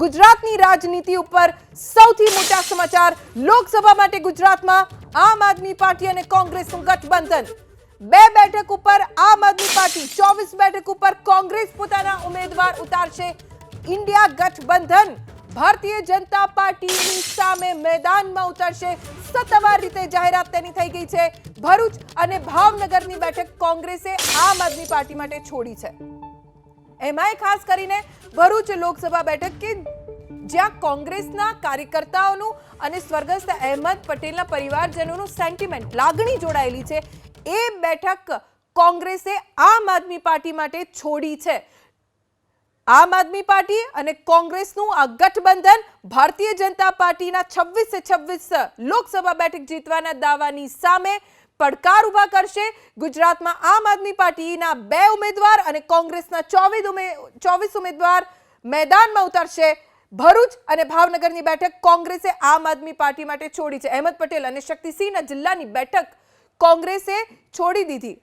ગુજરાતની રાજનીતિ ઉપર સૌથી મોટા સમાચાર લોકસભા માટે ગુજરાતમાં આમ આદમી પાર્ટી અને કોંગ્રેસનું ગઠબંધન. બે બેઠક ઉપર આમ આદમી પાર્ટી, ચોવીસ બેઠક ઉપર કોંગ્રેસ પોતાના ઉમેદવાર ઉતારશે. ઇન્ડિયા ગઠબંધન ભારતીય જનતા પાર્ટીની સામે મેદાનમાં ઉતરશે. સત્તાવાર રીતે જાહેરાત તેની થઈ ગઈ છે. ભરૂચ અને ભાવનગરની બેઠક કોંગ્રેસે આમ આદમી પાર્ટી માટે છોડી છે. એમાંય ખાસ કરીને ભરૂચ લોકસભા બેઠક કે જ્યાં કોંગ્રેસના કાર્યકર્તાઓનું અને સ્વર્ગસ્થ અહેમદ પટેલના પરિવારજનોનું સેન્ટિમેન્ટ લાગણી જોડાયેલી છે, એ બેઠક કોંગ્રેસે આમ આદમી પાર્ટી માટે છોડી છે. આમ આદમી પાર્ટી અને કોંગ્રેસનું આ ગઠબંધન ભારતીય જનતા પાર્ટીના છવ્વીસે છવ્વીસ લોકસભા બેઠક જીતવાના દાવાની સામે પડકાર ઊભા કરશે. ગુજરાતમાં આમ આદમી પાર્ટીના બે ઉમેદવાર અને કોંગ્રેસના ચોવીસ ઉમેદવાર મેદાનમાં ઉતરશે. ભરૂચ અને ભાવનગરની બેઠક કોંગ્રેસે આમ આદમી પાર્ટી માટે છોડી છે. અહેમદ પટેલ અને શક્તિસિંહના જિલ્લાની બેઠક કોંગ્રેસે છોડી દીધી.